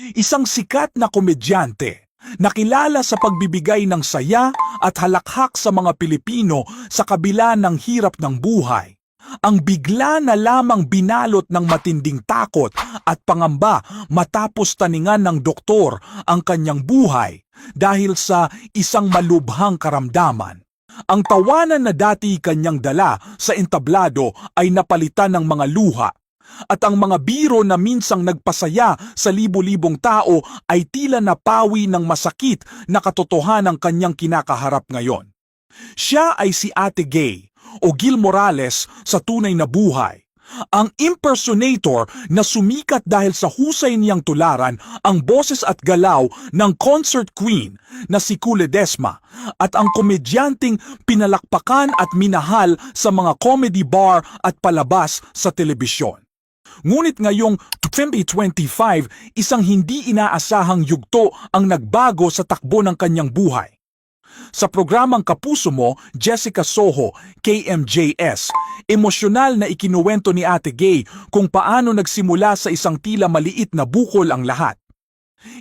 Isang sikat na komedyante, nakilala sa pagbibigay ng saya at halakhak sa mga Pilipino sa kabila ng hirap ng buhay. Ang bigla na lamang binalot ng matinding takot at pangamba matapos taningan ng doktor ang kanyang buhay dahil sa isang malubhang karamdaman. Ang tawanan na dati kanyang dala sa entablado ay napalitan ng mga luha at ang mga biro na minsang nagpasaya sa libo-libong tao ay tila napawi ng masakit na katotohanan ng kanyang kinakaharap ngayon. Siya ay si Ate Gay o Gil Morales sa tunay na buhay. Ang impersonator na sumikat dahil sa husay niyang tularan ang boses at galaw ng concert queen na si Kule Desma at ang komedyanteng pinalakpakan at minahal sa mga comedy bar at palabas sa telebisyon. Ngunit ngayong 2025, isang hindi inaasahang yugto ang nagbago sa takbo ng kanyang buhay. Sa programang Kapuso Mo, Jessica Soho, KMJS, emosyonal na ikinuwento ni Ate Gay kung paano nagsimula sa isang tila maliit na bukol ang lahat.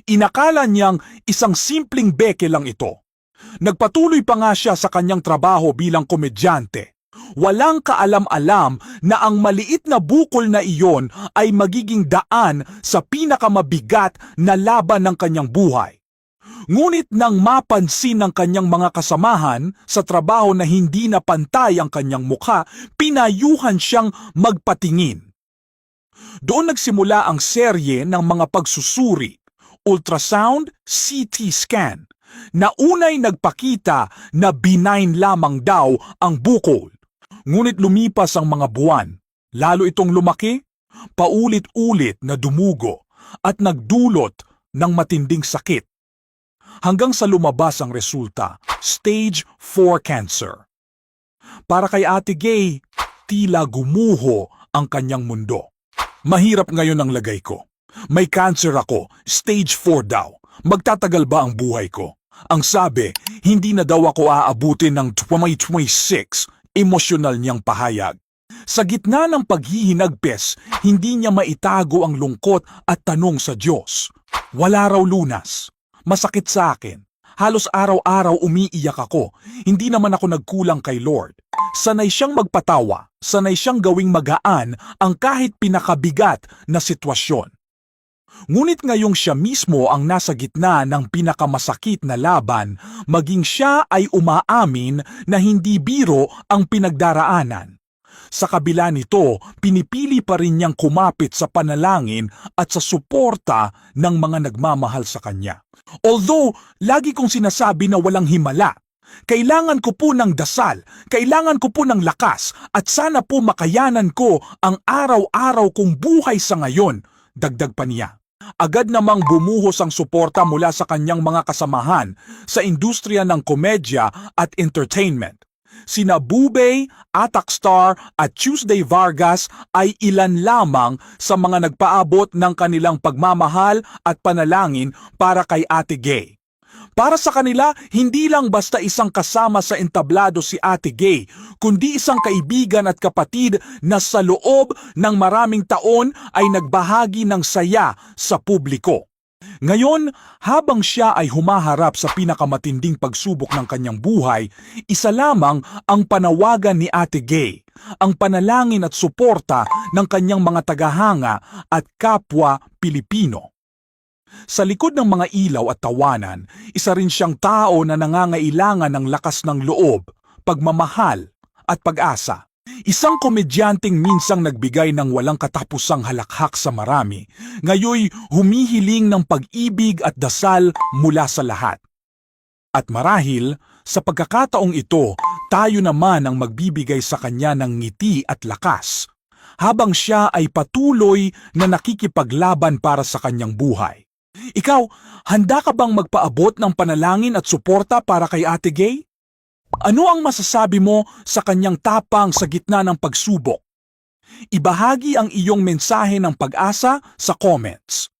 Inakala niyang isang simpleng beke lang ito. Nagpatuloy pa nga siya sa kanyang trabaho bilang komedyante. Walang kaalam-alam na ang maliit na bukol na iyon ay magiging daan sa pinakamabigat na laban ng kanyang buhay. Ngunit nang mapansin ng kanyang mga kasamahan sa trabaho na hindi na pantay ang kanyang mukha, pinayuhan siyang magpatingin. Doon nagsimula ang serye ng mga pagsusuri, ultrasound, CT scan, na unay nagpakita na benign lamang daw ang bukol. Ngunit lumipas ang mga buwan, lalo itong lumaki, paulit-ulit na dumugo at nagdulot ng matinding sakit hanggang sa lumabas ang resulta, stage 4 cancer. Para kay Ate Gay, tila gumuho ang kanyang mundo. Mahirap ngayon ang lagay ko. May cancer ako, stage 4 daw. Magtatagal ba ang buhay ko? Ang sabi, hindi na daw ako aabutin ng 2026, emosyonal niyang pahayag. Sa gitna ng paghihinagpes, hindi niya maitago ang lungkot at tanong sa Diyos. Wala raw lunas. Masakit sa akin. Halos araw-araw umiiyak ako. Hindi naman ako nagkulang kay Lord. Sanay siyang magpatawa, sanay siyang gawing magaan ang kahit pinakabigat na sitwasyon. Ngunit ngayong siya mismo ang nasa gitna ng pinakamasakit na laban, maging siya ay umaamin na hindi biro ang pinagdaraanan. Sa kabila nito, pinipili pa rin niyang kumapit sa panalangin at sa suporta ng mga nagmamahal sa kanya. Although, lagi kong sinasabi na walang himala, kailangan ko po ng dasal, kailangan ko po ng lakas, at sana po makayanan ko ang araw-araw kong buhay sa ngayon, dagdag pa niya. Agad namang bumuhos ang suporta mula sa kanyang mga kasamahan sa industriya ng komedya at entertainment. Sina Bubay, Atak Star at Tuesday Vargas ay ilan lamang sa mga nagpaabot ng kanilang pagmamahal at panalangin para kay Ate Gay. Para sa kanila, hindi lang basta isang kasama sa entablado si Ate Gay, kundi isang kaibigan at kapatid na sa loob ng maraming taon ay nagbahagi ng saya sa publiko. Ngayon, habang siya ay humaharap sa pinakamatinding pagsubok ng kanyang buhay, isa lamang ang panawagan ni Ate Gay, ang panalangin at suporta ng kanyang mga tagahanga at kapwa Pilipino. Sa likod ng mga ilaw at tawanan, isa rin siyang tao na nangangailangan ng lakas ng loob, pagmamahal at pag-asa. Isang komedyanteng minsang nagbigay ng walang katapusang halakhak sa marami, ngayoy humihiling ng pag-ibig at dasal mula sa lahat. At marahil, sa pagkakataong ito, tayo naman ang magbibigay sa kanya ng ngiti at lakas, habang siya ay patuloy na nakikipaglaban para sa kanyang buhay. Ikaw, handa ka bang magpaabot ng panalangin at suporta para kay Ate Gay? Ano ang masasabi mo sa kanyang tapang sa gitna ng pagsubok? Ibahagi ang iyong mensahe ng pag-asa sa comments.